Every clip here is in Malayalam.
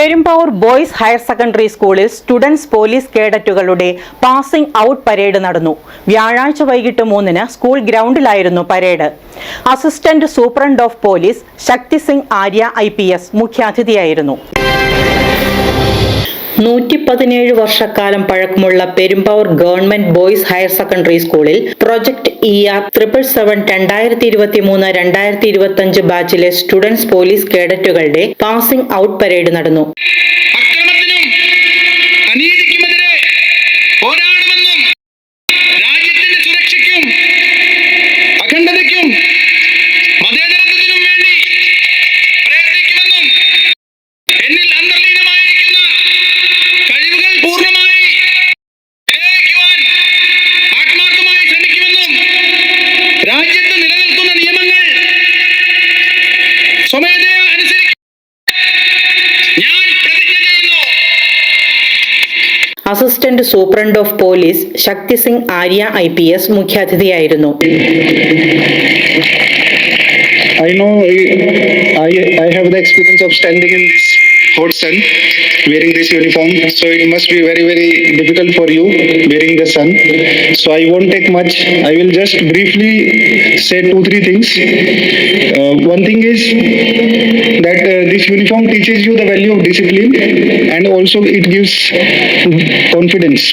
പെരുമ്പാവൂർ ബോയ്സ് ഹയർ സെക്കൻഡറി സ്കൂളിൽ സ്റ്റുഡൻസ് പോലീസ് കേഡറ്റുകളുടെ പാസിംഗ് ഔട്ട് പരേഡ് നടന്നു. വ്യാഴാഴ്ച വൈകിട്ട് മൂന്നിന് school ഗ്രൗണ്ടിലായിരുന്നു parade. Assistant superintendent of police Shakti Singh Arya I P S മുഖ്യാതിഥിയായിരുന്നു. നൂറ്റി പതിനേഴ് വർഷക്കാലം പഴക്കമുള്ള Perumbavoor government boys higher secondary സ്കൂളിൽ project E R triple seven രണ്ടായിരത്തി ഇരുപത്തി മൂന്ന് രണ്ടായിരത്തി ഇരുപത്തി അഞ്ച് ബാച്ചിലെ സ്റ്റുഡൻസ് പോലീസ് കേഡറ്റുകളുടെ പാസിംഗ് ഔട്ട് പരേഡ് നടന്നു. Assistant superintendent of police Shakti Singh Arya I P S മുഖ്യാതിഥിയായിരുന്നു. I no I have the experience of standing in this hot sun wearing this uniform, so it must be very, very difficult for you wearing the sun. So I won't take much. I will just briefly say two, three things. Uh, one thing is that uh, this uniform teaches you the value of discipline and also it gives confidence.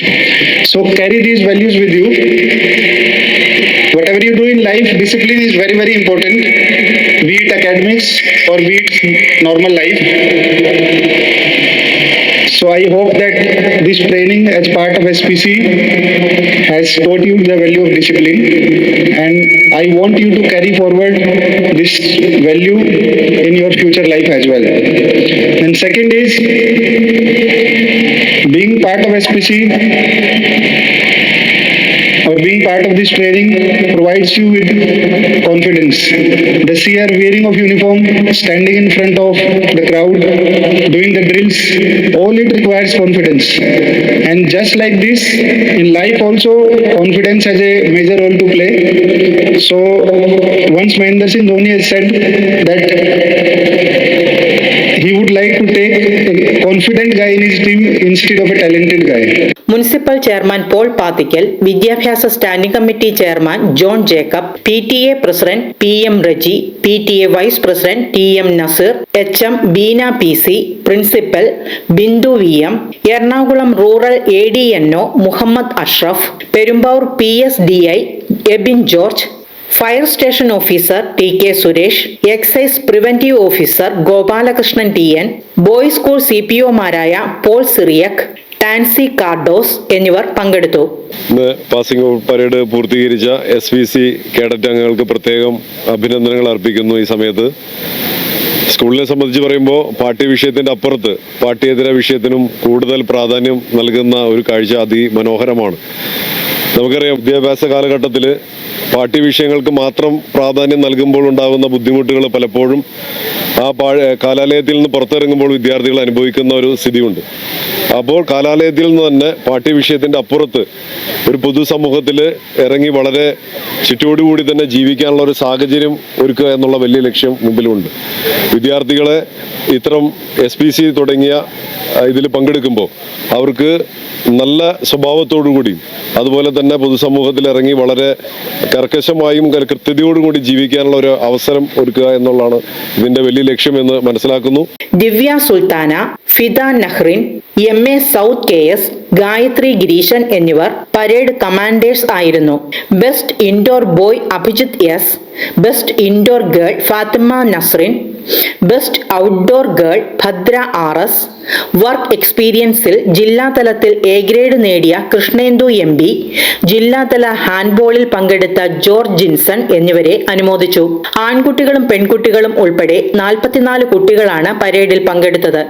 So carry these values with you whatever you do in life, discipline is very, very important, be it academics or be it normal life. So I hope that this training as part of SPC has taught you the value of discipline and I want you to carry forward this value in your future life as well. And second is being part of SPC being part of this training provides you with confidence. The sheer wearing of uniform, standing in front of the crowd, doing the drills, all it requires confidence. And just like this, in life also, confidence has a major role to play. So once Mahendra Singh Dhoni has said that he would like to take a confident guy in his team instead of a talented guy. Municipal chairman Paul Pathikkal വിദ്യാഭ്യാസ standing committee chairman John Jacob P T A president P M Reji P T A vice president T M Naseer H M Beena P C principal Bindu V M Ernakulam rural A D N O Muhammad Ashraf Perumbavoor P S D I Abin George fire station officer T K Suresh excise preventive officer Gopalakrishnan T N boys school C P ഒമാരായ Paul Cyriac Tansy Cardoz എന്നിവർ പങ്കെടുത്തു. ഇന്ന് പാസിംഗ് ഔട്ട് പരേഡ് പൂർത്തീകരിച്ച എസ് വി സി കേഡറ്റ് അംഗങ്ങൾക്ക് പ്രത്യേകം അഭിനന്ദനങ്ങൾ അർപ്പിക്കുന്നു ഈ സമയത്ത്. സ്കൂളിനെ സംബന്ധിച്ച് പറയുമ്പോൾ പാർട്ടി വിഷയത്തിന്റെ അപ്പുറത്ത് പാർട്ടിയേതര വിഷയത്തിനും കൂടുതൽ പ്രാധാന്യം നൽകുന്ന ഒരു കാഴ്ച അതിമനോഹരമാണ്. നമുക്കറിയാം വിദ്യാഭ്യാസ കാലഘട്ടത്തിൽ പാഠ്യ വിഷയങ്ങൾക്ക് മാത്രം പ്രാധാന്യം നൽകുമ്പോൾ ഉണ്ടാകുന്ന ബുദ്ധിമുട്ടുകൾ പലപ്പോഴും ആ കാലാലയത്തിൽ നിന്ന് പുറത്തിറങ്ങുമ്പോൾ വിദ്യാർത്ഥികൾ അനുഭവിക്കുന്ന ഒരു സ്ഥിതിയുണ്ട്. അപ്പോൾ കാലാലയത്തിൽ നിന്ന് തന്നെ പാഠ്യ വിഷയത്തിന്റെ അപ്പുറത്ത് ഒരു പൊതുസമൂഹത്തിൽ ഇറങ്ങി വളരെ ചുറ്റോടുകൂടി തന്നെ ജീവിക്കാനുള്ള ഒരു സാഹചര്യം ഒരുക്കുക എന്നുള്ള വലിയ ലക്ഷ്യം മുമ്പിലുണ്ട്. വിദ്യാർത്ഥികളെ ഇത്തരം എസ് പി സി തുടങ്ങിയ ഇതിൽ പങ്കെടുക്കുമ്പോൾ അവർക്ക് നല്ല സ്വഭാവത്തോടു കൂടി അതുപോലെ തന്നെ പൊതുസമൂഹത്തിൽ ഇറങ്ങി വളരെ കർക്കശമായും കൃത്യതയോടുകൂടി കൂടി ജീവിക്കാനുള്ള ഒരു അവസരം ഒരുക്കുക എന്നുള്ളതാണ് ഇതിന്റെ വലിയ ലക്ഷ്യമെന്ന് മനസ്സിലാക്കുന്നു. Divya Sultana Fida Nahrin M A south K S Gayathri Girishan എന്നിവർ പരേഡ് കമാൻഡേഴ്സ് ആയിരുന്നു. Best indoor boy Abhijith S best indoor girl Fathima Nasrin best outdoor girl Bhadra R S work എക്സ്പീരിയൻസിൽ ജില്ലാതലത്തിൽ എ ഗ്രേഡ് നേടിയ കൃഷ്ണേന്ദു എം പി ജില്ലാതല ഹാൻഡ്ബോളിൽ പങ്കെടുത്ത ജോർജ് ജിൻസൺ എന്നിവരെ അനുമോദിച്ചു. ആൺകുട്ടികളും പെൺകുട്ടികളും ഉൾപ്പെടെ നാൽപ്പത്തിനാല് കുട്ടികളാണ് പരേഡിൽ പങ്കെടുത്തത്.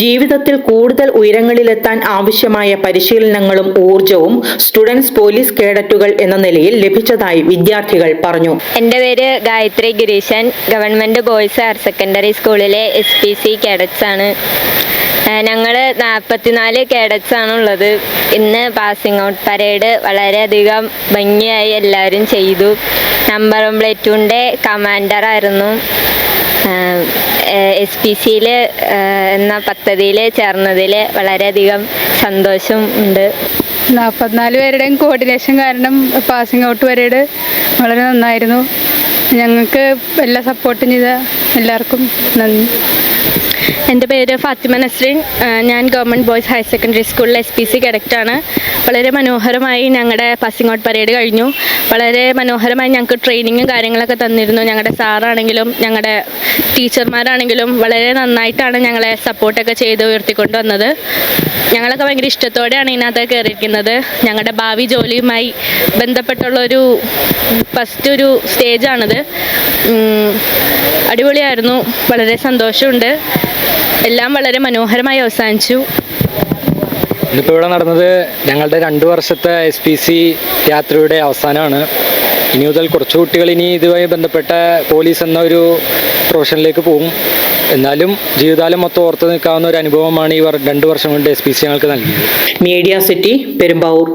ജീവിതത്തിൽ കൂടുതൽ ഉയരങ്ങളിലെത്താൻ ആവശ്യമായ പരിശീലനങ്ങളും ഊർജവും സ്റ്റുഡൻസ് പോലീസ് കേഡറ്റുകൾ എന്ന നിലയിൽ ലഭിച്ചതായി വിദ്യാർത്ഥികൾ പറഞ്ഞു. എന്റെ പേര് Gayathri Gireeshan. Government boys higher secondary സ്കൂളിലെ എസ് പി സി കേഡറ്റ്സ് ആണ്. ഞങ്ങൾ നാൽപ്പത്തിനാല് കേഡറ്റ്സ് ആണ് ഉള്ളത്. ഇന്ന് പാസിംഗ് ഔട്ട് പരേഡ് വളരെയധികം ഭംഗിയായി എല്ലാവരും ചെയ്തു. നമ്പർ കമാൻഡർ ആയിരുന്നു. എസ് പി സിയിൽ എന്ന പദ്ധതിയിൽ ചേർന്നതിൽ വളരെയധികം സന്തോഷം ഉണ്ട്. നാൽപ്പത്തിനാല് പേരുടെയും കോർഡിനേഷൻ കാരണം പാസിംഗ് ഔട്ട് പരേഡ് വളരെ നന്നായിരുന്നു. ഞങ്ങൾക്ക് എല്ലാ സപ്പോർട്ടും ചെയ്ത എല്ലാവർക്കും നന്ദി. എന്റെ പേര് ഫാത്തിമ നസ്രീൻ. ഞാൻ ഗവൺമെന്റ് ബോയ്സ് ഹയർ സെക്കൻഡറി സ്കൂളിലെ എസ് പി സി കഡക്റ്റാണ് വളരെ മനോഹരമായി ഞങ്ങളുടെ പാസിംഗ് ഔട്ട് പരേഡ് കഴിഞ്ഞു. വളരെ മനോഹരമായി ഞങ്ങൾക്ക് ട്രെയിനിങ്ങും കാര്യങ്ങളൊക്കെ തന്നിരുന്നു. ഞങ്ങളുടെ സാറാണെങ്കിലും ഞങ്ങളുടെ ടീച്ചർമാരാണെങ്കിലും വളരെ നന്നായിട്ടാണ് ഞങ്ങളെ സപ്പോർട്ടൊക്കെ ചെയ്ത് ഉയർത്തിക്കൊണ്ട് വന്നത്. ഞങ്ങളൊക്കെ ഭയങ്കര ഇഷ്ടത്തോടെയാണ് ഇതിനകത്ത് കയറിയിരിക്കുന്നത്. ഞങ്ങളുടെ ഭാവി ജോലിയുമായി ബന്ധപ്പെട്ടുള്ളൊരു ഫസ്റ്റ് ഒരു സ്റ്റേജാണിത് അടിപൊളിയായിരുന്നു. വളരെ സന്തോഷമുണ്ട്. എല്ലാം വളരെ മനോഹരമായി അവസാനിച്ചു. ഇതിപ്പോൾ ഇവിടെ നടന്നത് ഞങ്ങളുടെ രണ്ട് വർഷത്തെ എസ് പി സി യാത്രയുടെ അവസാനമാണ്. ഇനി മുതൽ കുറച്ച് കുട്ടികൾ ഇനി ഇതുമായി ബന്ധപ്പെട്ട പോലീസ് എന്ന ഒരു പ്രൊഫഷനിലേക്ക് പോകും. എന്നാലും ജീവിതകാലം മൊത്തം ഓർത്തു നിൽക്കാവുന്ന ഒരു അനുഭവമാണ് ഈ രണ്ട് വർഷം കൊണ്ട് എസ് പി സി ഞങ്ങൾക്ക് നൽകിയത്. Media city Perumbavoor.